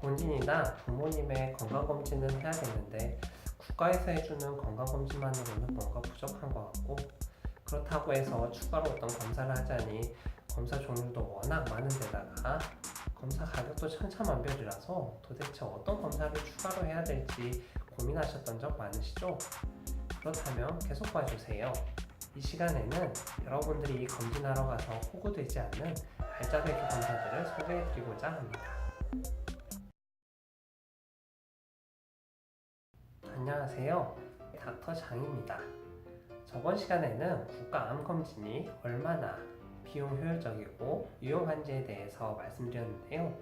본인이나 부모님의 건강검진은 해야겠는데 국가에서 해주는 건강검진만으로는 뭔가 부족한 것 같고 그렇다고 해서 추가로 어떤 검사를 하자니 검사 종류도 워낙 많은 데다가 검사 가격도 천차만별이라서 도대체 어떤 검사를 추가로 해야 될지 고민하셨던 적 많으시죠? 그렇다면 계속 봐주세요. 이 시간에는 여러분들이 검진하러 가서 호구되지 않는 알짜배기 검사들을 소개해드리고자 합니다. 안녕하세요. 닥터 장입니다. 저번 시간에는 국가암 검진이 얼마나 비용 효율적이고 유용한지에 대해서 말씀드렸는데요.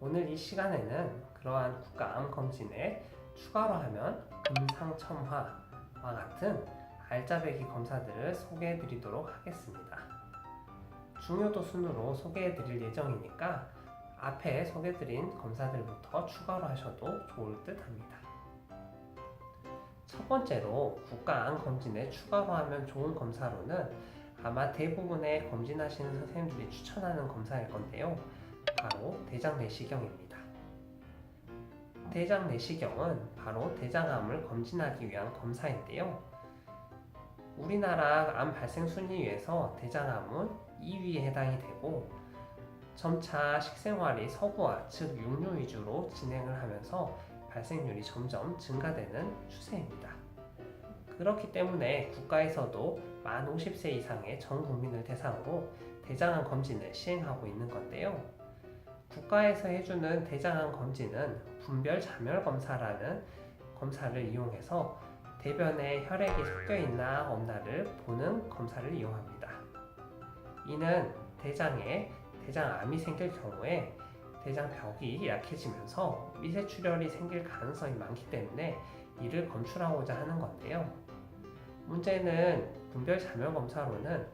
오늘 이 시간에는 그러한 국가암 검진에 추가로 하면 금상첨화와 같은 알짜배기 검사들을 소개해 드리도록 하겠습니다. 중요도 순으로 소개해 드릴 예정이니까 앞에 소개해 드린 검사들부터 추가로 하셔도 좋을 듯 합니다. 첫 번째로 국가암 검진에 추가로 하면 좋은 검사로는 아마 대부분의 검진하시는 선생님들이 추천하는 검사일 건데요. 바로 대장 내시경입니다. 대장 내시경은 바로 대장암을 검진하기 위한 검사인데요. 우리나라 암 발생 순위에서 대장암은 2위에 해당이 되고 점차 식생활이 서구화, 즉 육류 위주로 진행을 하면서 발생률이 점점 증가되는 추세입니다. 그렇기 때문에 국가에서도 만 50세 이상의 전 국민을 대상으로 대장암 검진을 시행하고 있는 건데요. 국가에서 해주는 대장암 검진은 분별 자멸 검사라는 검사를 이용해서 대변에 혈액이 섞여 있나 없나를 보는 검사를 이용합니다. 이는 대장에 대장암이 생길 경우에 대장 벽이 약해지면서 미세 출혈이 생길 가능성이 많기 때문에 이를 검출하고자 하는 건데요. 문제는 분별 자멸 검사로는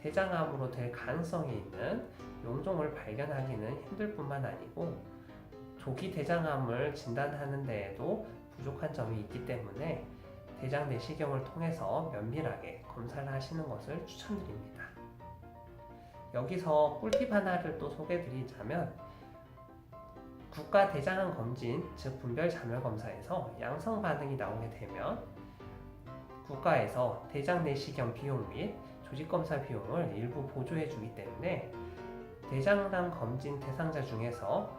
대장암으로 될 가능성이 있는 용종을 발견하기는 힘들 뿐만 아니고 조기 대장암을 진단하는 데에도 부족한 점이 있기 때문에 대장 내시경을 통해서 면밀하게 검사를 하시는 것을 추천드립니다. 여기서 꿀팁 하나를 또 소개해 드리자면 국가 대장암 검진, 즉 분별 자멸 검사에서 양성 반응이 나오게 되면 국가에서 대장 내시경 비용 및 조직 검사 비용을 일부 보조해 주기 때문에 대장암 검진 대상자 중에서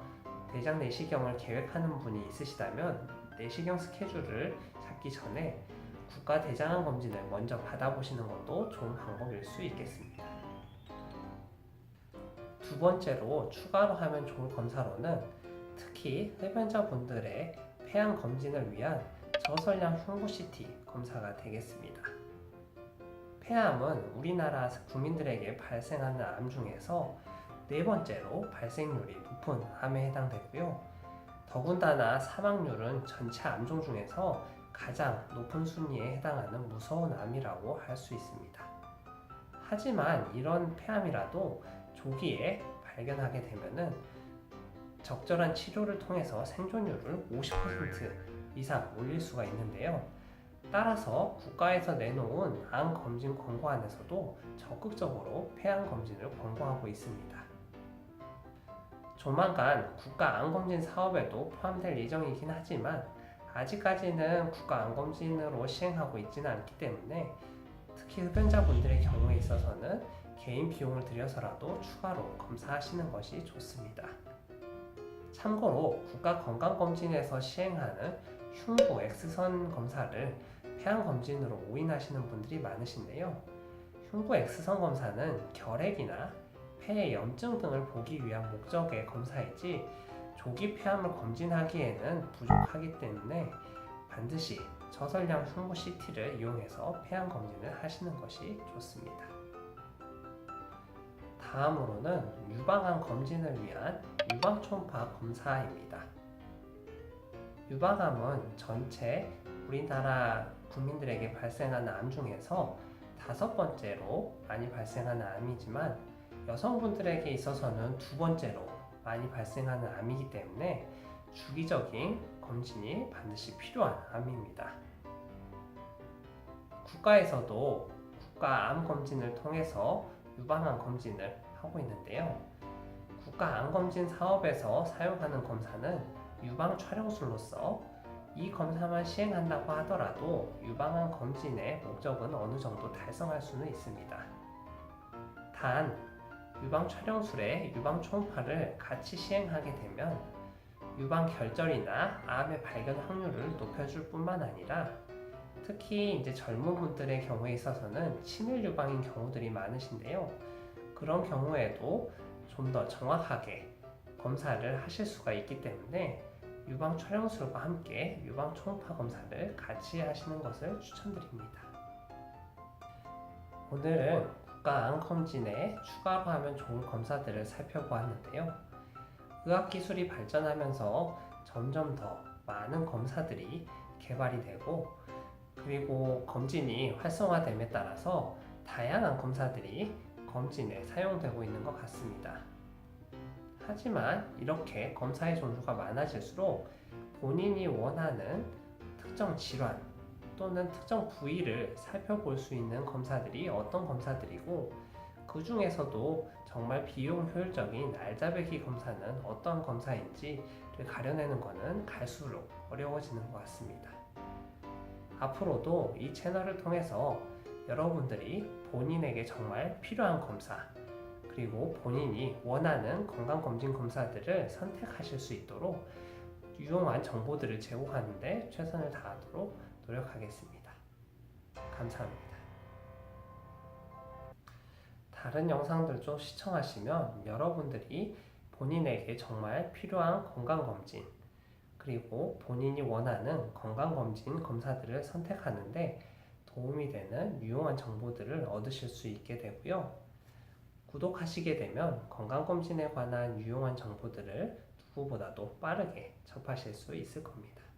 대장 내시경을 계획하는 분이 있으시다면 내시경 스케줄을 잡기 전에 국가 대장암 검진을 먼저 받아보시는 것도 좋은 방법일 수 있겠습니다. 두 번째로 추가로 하면 좋을 검사로는 특히 흡연자분들의 폐암 검진을 위한 저설량 흉부 CT 검사가 되겠습니다. 폐암은 우리나라 국민들에게 발생하는 암 중에서 네 번째로 발생률이 높은 암에 해당되고요. 더군다나 사망률은 전체 암종 중에서 가장 높은 순위에 해당하는 무서운 암이라고 할 수 있습니다. 하지만 이런 폐암이라도 조기에 발견하게 되면은 적절한 치료를 통해서 생존율을 50% 이상 올릴 수가 있는데요. 따라서 국가에서 내놓은 암 검진 권고 안에서도 적극적으로 폐암 검진을 권고하고 있습니다. 조만간 국가 암 검진 사업에도 포함될 예정이긴 하지만 아직까지는 국가 암 검진으로 시행하고 있지는 않기 때문에 특히 흡연자분들의 경우에 있어서는 개인 비용을 들여서라도 추가로 검사하시는 것이 좋습니다. 참고로 국가건강검진에서 시행하는 흉부 X선 검사를 폐암 검진으로 오인하시는 분들이 많으신데요. 흉부 X선 검사는 결핵이나 폐의 염증 등을 보기 위한 목적의 검사이지 조기 폐암을 검진하기에는 부족하기 때문에 반드시 저설량 흉부 CT를 이용해서 폐암 검진을 하시는 것이 좋습니다. 다음으로는 유방암 검진을 위한 유방초음파 검사입니다. 유방암은 전체 우리나라 국민들에게 발생하는 암 중에서 다섯 번째로 많이 발생하는 암이지만 여성분들에게 있어서는 두 번째로 많이 발생하는 암이기 때문에 주기적인 검진이 반드시 필요한 암입니다. 국가에서도 국가 암 검진을 통해서 유방암 검진을 하고 있는데요. 국가 암 검진 사업에서 사용하는 검사는 유방 촬영술로서 이 검사만 시행한다고 하더라도 유방암 검진의 목적은 어느 정도 달성할 수는 있습니다. 단 유방 촬영술에 유방 초음파를 같이 시행하게 되면 유방 결절이나 암의 발견 확률을 높여줄 뿐만 아니라 특히 이제 젊은 분들의 경우에 있어서는 친일 유방인 경우들이 많으신데요. 그런 경우에도 좀 더 정확하게 검사를 하실 수가 있기 때문에 유방 촬영술과 함께 유방 초음파 검사를 같이 하시는 것을 추천드립니다. 오늘은 국가암 검진에 추가로 하면 좋은 검사들을 살펴보았는데요. 의학기술이 발전하면서 점점 더 많은 검사들이 개발이 되고 그리고 검진이 활성화됨에 따라서 다양한 검사들이 검진에 사용되고 있는 것 같습니다. 하지만 이렇게 검사의 종류가 많아질수록 본인이 원하는 특정 질환 또는 특정 부위를 살펴볼 수 있는 검사들이 어떤 검사들이고 그 중에서도 정말 비용 효율적인 알자배기 검사는 어떤 검사인지를 가려내는 것은 갈수록 어려워지는 것 같습니다. 앞으로도 이 채널을 통해서 여러분들이 본인에게 정말 필요한 검사 그리고 본인이 원하는 건강검진 검사들을 선택하실 수 있도록 유용한 정보들을 제공하는데 최선을 다하도록 노력하겠습니다. 감사합니다. 다른 영상들도 시청하시면 여러분들이 본인에게 정말 필요한 건강검진 그리고 본인이 원하는 건강검진 검사들을 선택하는데 도움이 되는 유용한 정보들을 얻으실 수 있게 되고요. 구독하시게 되면 건강검진에 관한 유용한 정보들을 누구보다도 빠르게 접하실 수 있을 겁니다.